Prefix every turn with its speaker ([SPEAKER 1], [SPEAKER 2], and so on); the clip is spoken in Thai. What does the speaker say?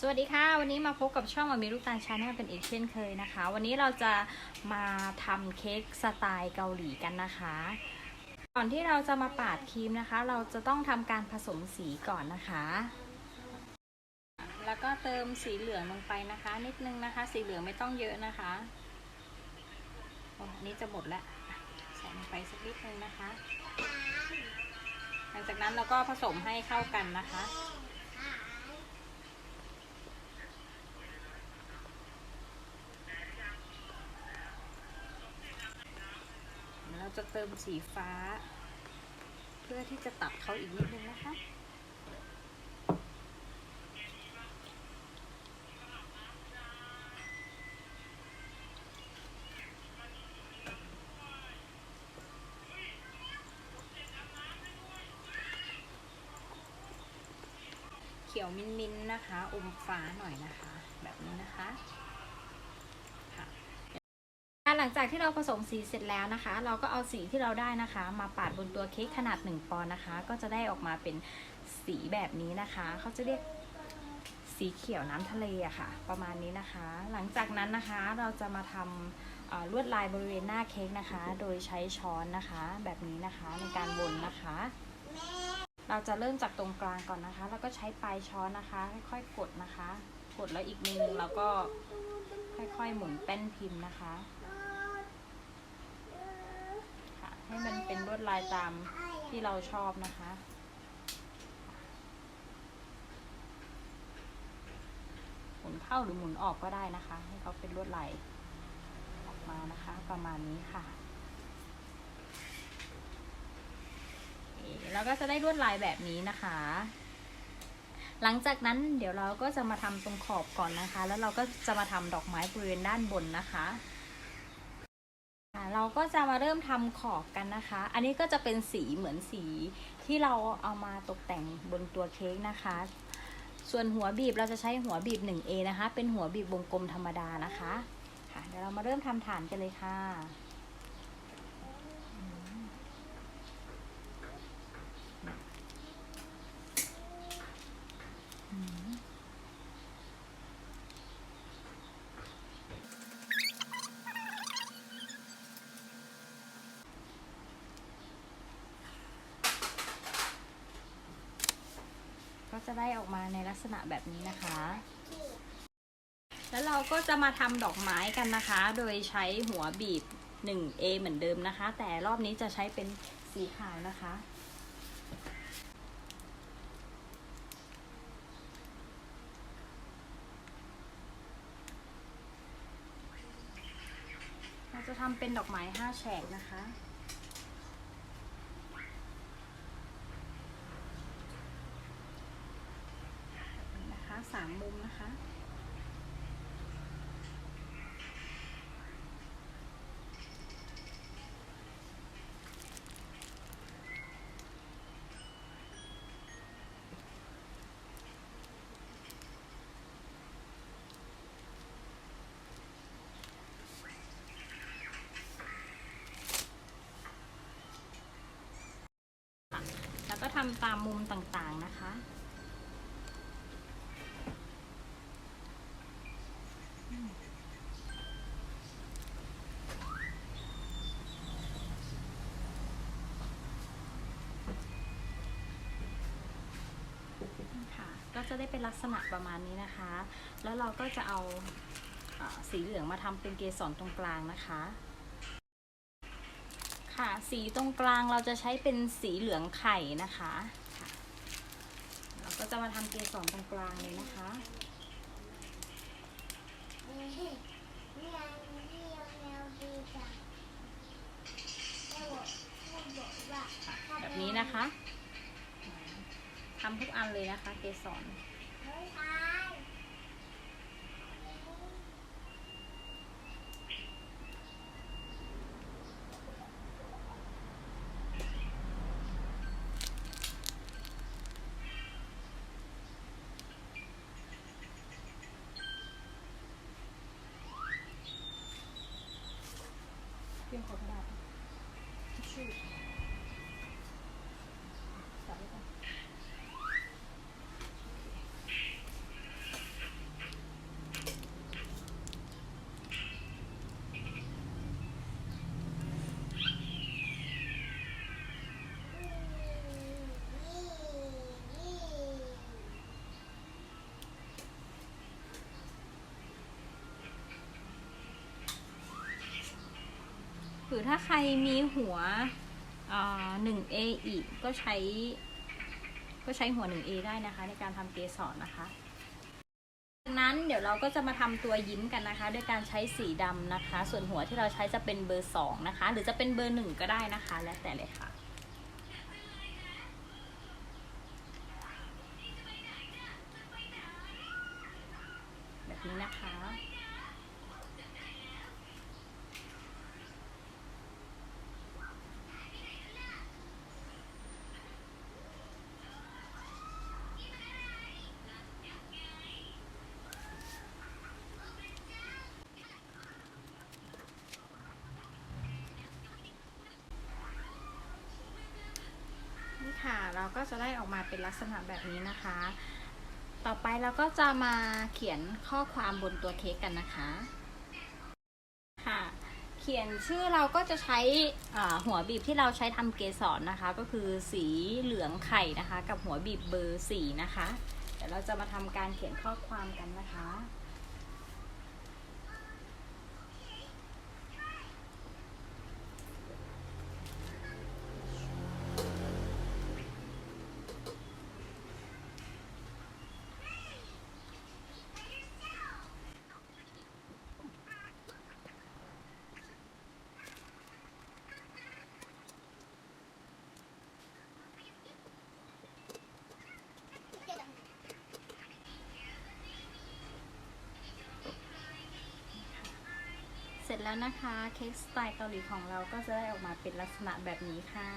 [SPEAKER 1] สวัสดีค่ะ วันนี้มาพบกับช่องมามีลูกตาลชาแนลเป็นอีกเช่นเคยนะคะ วันนี้เราจะมาทำเค้กสไตล์เกาหลีกันนะคะ ก่อนที่เราจะมาปาดครีมนะคะ เราจะต้องทำการผสมสีก่อนนะคะ แล้วก็เติมสีเหลืองลงไปนะคะ นิดนึงนะคะ สีเหลืองไม่ต้องเยอะนะคะโอ้อันนี้จะหมดแล้วใส่ลงไปสักนิดนึงนะคะ หลังจากนั้นเราก็ผสมให้เข้ากันนะคะ เราจะเติมสีฟ้า เพื่อที่จะตัดเขาอีกนิดนึงนะคะเขียวมินมินนะคะอมฟ้าหน่อยนะคะ แบบนี้นะคะ หลังจากที่เราผสมสีเสร็จแล้วนะคะ เราก็เอาสีที่เราได้นะคะ มาปาดบนตัวเค้กขนาด 1 ปอนด์นะคะ ก็จะได้ออกมาเป็นสีแบบนี้นะคะ เขาจะเรียกสีเขียวน้ำทะเลอะค่ะ ประมาณนี้นะคะ หลังจากนั้นนะคะเราจะมาทำลวดลายบริเวณหน้าเค้กนะคะ โดยใช้ช้อนนะคะ แบบนี้นะคะในการวนนะคะ เราจะเริ่มจากตรงกลางก่อนนะคะ แล้วก็ใช้ปลายช้อนนะคะ ค่อยๆกดนะคะ กดแล้วอีกมือนึงเราก็ค่อยๆหมุนแป้นพิมพ์นะคะ ค่ะ ให้มันเป็นลวดลายตามที่เราชอบนะคะ หมุนเข้าหรือหมุนออกก็ได้นะคะ ให้เขาเป็นลวดลายออกมานะคะ ประมาณนี้ค่ะเคแล้วก็จะได้ลวดลายแบบนี้นะคะ หลังจากนั้นเดี๋ยวเราก็จะมาทำตรงขอบก่อนนะคะ แล้วเราก็จะมาทำดอกไม้บริเวณด้านบนนะคะ เราก็จะมาเริ่มทำขอบกันนะคะ อันนี้ก็จะเป็นสีเหมือนสีที่เราเอามาตกแต่งบนตัวเค้กนะคะ ส่วนหัวบีบเราจะใช้หัวบีบ 1A นะคะ เป็นหัวบีบวงกลมธรรมดานะคะค่ะเดี๋ยวเรามาเริ่มทำฐานกันเลยค่ะก็จะ ได้ออกมาในลักษณะแบบนี้นะคะ แล้วเราก็จะมาทำดอกไม้กันนะคะ โดยใช้หัวบีบ 1A เหมือนเดิมนะคะ แต่รอบนี้จะใช้เป็นสีขาวนะคะเราจะทำเป็นดอกไม้5แฉกนะคะ นะคะ สามมุมนะคะ แล้วก็ทำตามมุมต่างๆนะคะ ก็จะได้เป็นลักษณะประมาณนี้นะคะ แล้วเราก็จะเอาสีเหลืองมาทำเป็นเกสรตรงกลางนะคะ ค่ะ สีตรงกลางเราจะใช้เป็นสีเหลืองไข่นะคะคะเราก็จะมาทำเกสรตรงกลางเลยนะคะแบบนี้นะคะ ทำทุกอันเลยนะคะ เกสรเพียงขอกระดาษทิชชู่จับไว้ก่อน รือถ้าใครมีหัวหนึ่ง A อีกก็ใช้ ก็ใช้หัว 1A ได้นะคะ ในการทำเกสรนะคะจากนั้นเดี๋ยวเราก็จะมาทำตัวยิ้มกันนะคะด้วยการใช้สีดำนะคะ ส่วนหัวที่เราใช้จะเป็นเบอร์สองนะคะ หรือจะเป็นเบอร์หนึ่งก็ได้นะคะ แล้วแต่เลยค่ะ แบบนี้นะคะ ก็จะได้ออกมาเป็นลักษณะแบบนี้นะคะ ต่อไปเราก็จะมาเขียนข้อความบนตัวเค้กกันนะคะค่ะเขียนชื่อเราก็จะใช้หัวบีบที่เราใช้ทำเกสรนะคะ ก็คือสีเหลืองไข่นะคะ กับหัวบีบเบอร์สี่นะคะ เดี๋ยวเราจะมาทำการเขียนข้อความกันนะคะ ร็จแล้วนะคะ เค้กสไตล์เกาหลีของเราก็จะได้ออกมาเป็นลักษณะแบบนี้ค่ะ